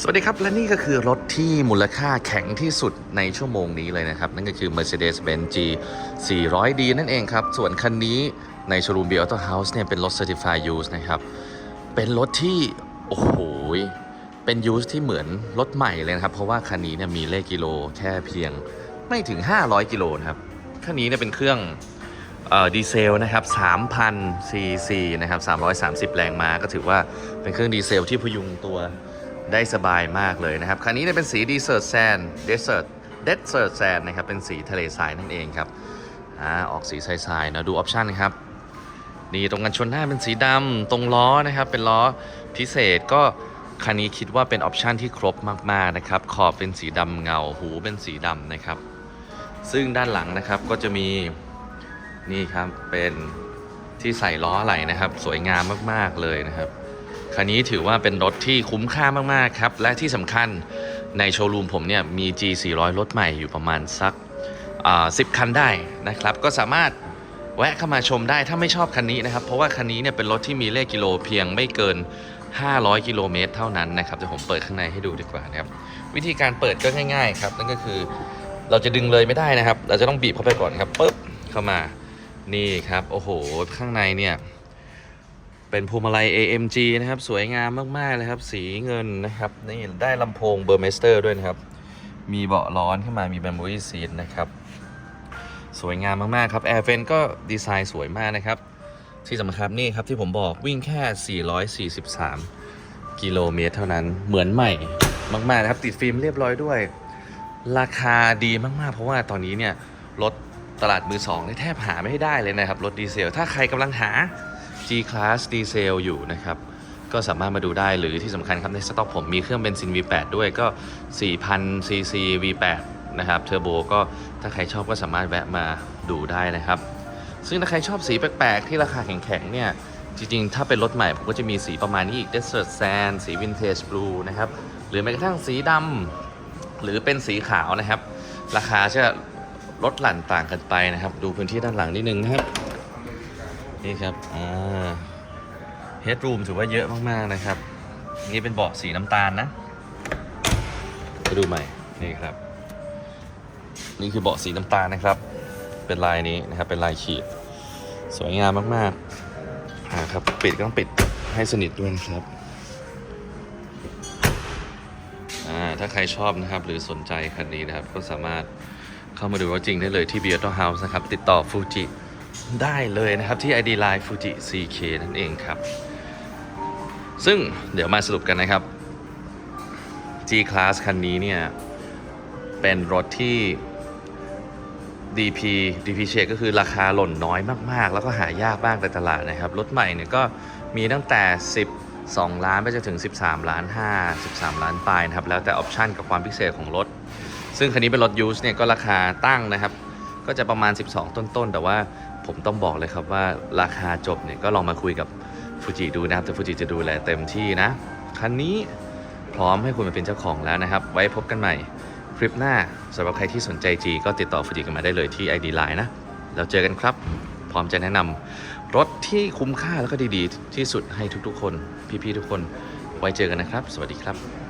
สวัสดีครับ และนี่ก็คือรถที่มูลค่าแข็งที่สุดในชั่วโมงนี้เลยนะครับ นั่นก็คือ Mercedes-Benz G 400D นั่นเองครับ ส่วนคันนี้ในโชว์รูม B Auto House เนี่ยเป็นรถ Certified Use นะครับ เป็นรถที่ โอ้โห เป็น Use ที่เหมือนรถใหม่เลยนะครับ เพราะว่าคันนี้เนี่ยมีเลขกิโลแค่เพียงไม่ถึง 500 กิโลนะครับ คันนี้เนี่ยเป็นเครื่องดีเซลนะครับ3,000ซีซีนะครับ330 แรงม้าก็ถือว่าเป็นเครื่องดีเซลที่พยุงตัว ได้สบายมากเลยนะครับ คันนี้เนี่ยเป็นสีดีเซอร์แซนเดสเซอร์เดสเซอร์แซนนะครับ เป็นสีทะเลทรายนั่นเองครับอ่าออกสีทรายๆนะดูออปชันครับ นี่ตรงกันชนหน้าเป็นสีดำตรงล้อนะครับ เป็นล้อพิเศษก็คันนี้คิดว่าเป็นออปชันที่ครบมากๆนะครับ ขอบเป็นสีดำเงา หูเป็นสีดำนะครับ ซึ่งด้านหลังนะครับก็จะมีนี่ครับเป็นที่ใส่ล้อไหล่นะครับ สวยงามมากๆเลยนะครับ คันนี้ถือว่าเป็นรถที่คุ้มค่ามากๆครับ และที่สำคัญในโชว์รูมผมเนี่ยมี G 400 รถใหม่อยู่ประมาณสักสิบคันได้นะครับ ก็สามารถแวะเข้ามาชมได้ถ้าไม่ชอบคันนี้นะครับ เพราะว่าคันนี้เนี่ยเป็นรถที่มีเลขกิโลเพียงไม่เกิน 500 กิโลเมตรเท่านั้นนะครับเดี๋ยวผมเปิดข้างในให้ดูดีกว่านะครับ วิธีการเปิดก็ง่าย ๆ ครับนั่นก็คือเราจะดึงเลยไม่ได้นะครับ เราจะต้องบีบเข้าไปก่อนครับปึ๊บเข้ามานี่ครับโอ้โหข้างในเนี่ย เป็นพวงมาลัย AMG นะครับ สวยงามมาก ๆ เลยครับ สีเงินนะครับ นี่ได้ลำโพงเบอร์เมสเตอร์ด้วยนะครับ มีเบาะร้อนขึ้นมามีแบมบูรี่ซีทนะครับ สวยงามมาก ๆ ครับแอร์เฟนก็ดีไซน์สวยมากนะครับ ที่สำคัญนี่ครับที่ผมบอกวิ่งแค่ 443 กิโลเมตรเท่านั้นเหมือนใหม่มาก ๆ นะครับ ติดฟิล์มเรียบร้อยด้วย ราคาดีมาก ๆ เพราะว่าตอนนี้เนี่ยรถตลาดมือสองแทบหาไม่ได้เลยนะครับรถดีเซลถ้าใครกำลังหา G Class ดีเซลอยู่นะครับ ก็สามารถมาดูได้หรือที่สำคัญครับในสต็อกผมมีเครื่องเบนซิน V8 ด้วยก็ 4,000 cc V8 นะครับเทอร์โบก็ถ้าใครชอบก็สามารถแวะมาดูได้นะครับ ซึ่งถ้าใครชอบสีแปลกๆ ที่ราคาแข็งๆ เนี่ย จริงๆ ถ้าเป็นรถใหม่ ผมก็จะมีสีประมาณนี้อีก Desert Sand สี Vintage Blue นะครับ หรือแม้กระทั่งสีดำหรือเป็นสีขาวนะครับ ราคาจะลดหลั่นต่างกันไปนะครับ ดูพื้นที่ด้านหลังนิดนึงนะครับ นี่ครับอ่าเฮดรูมถือว่าเยอะมากๆนะครับ นี่เป็นเบาะสีน้ำตาลนะไปดูใหม่ นี่ครับ นี่คือเบาะสีน้ำตาลนะครับ เป็นลายนี้นะครับ เป็นลายขีด สวยงามมากๆอ่าครับ ปิดก็ต้องปิดให้สนิทด้วยนะครับอ่าถ้าใครชอบนะครับหรือสนใจคันนี้นะครับ ก็สามารถเข้ามาดูรถจริงได้เลยที่ b e a t o House นะครับ ติดต่อฟูจิ ได้เลยนะครับที่ ID Line Fuji CK นั่นเองครับ ซึ่งเดี๋ยวมาสรุปกันนะครับ G Class คันนี้เนี่ย เป็นรถที่ DP DP เชก็คือราคาหล่นน้อยมาก ๆ แล้วก็หายากมากในตลาดนะครับ รถใหม่เนี่ยก็มีตั้งแต่ 12 ล้านไปจนถึง 13 ล้าน 5 13 ล้านปลายนะครับ แล้วแต่ออปชันกับความพิเศษของรถ ซึ่งคันนี้เป็นรถยูสเนี่ยก็ราคาตั้งนะครับ ก็จะประมาณ 12 ต้น ๆ แต่ว่า ผมต้องบอกเลยครับว่าราคาจบเนี่ยก็ลองมาคุยกับฟูจิดูนะครับแต่ฟูจิจะดูแลเต็มที่นะ คันนี้พร้อมให้คุณมาเป็นเจ้าของแล้วนะครับ ไว้พบกันใหม่คลิปหน้าสำหรับใครที่สนใจจีก็ติดต่อฟูจิกันมาได้เลยที่ ID Line นะแล้วเจอกันครับ พร้อมจะแนะนำรถที่คุ้มค่าแล้วก็ดีๆ ที่สุดให้ทุกๆ คน พี่ๆทุกคนไว้เจอกันนะครับ สวัสดีครับ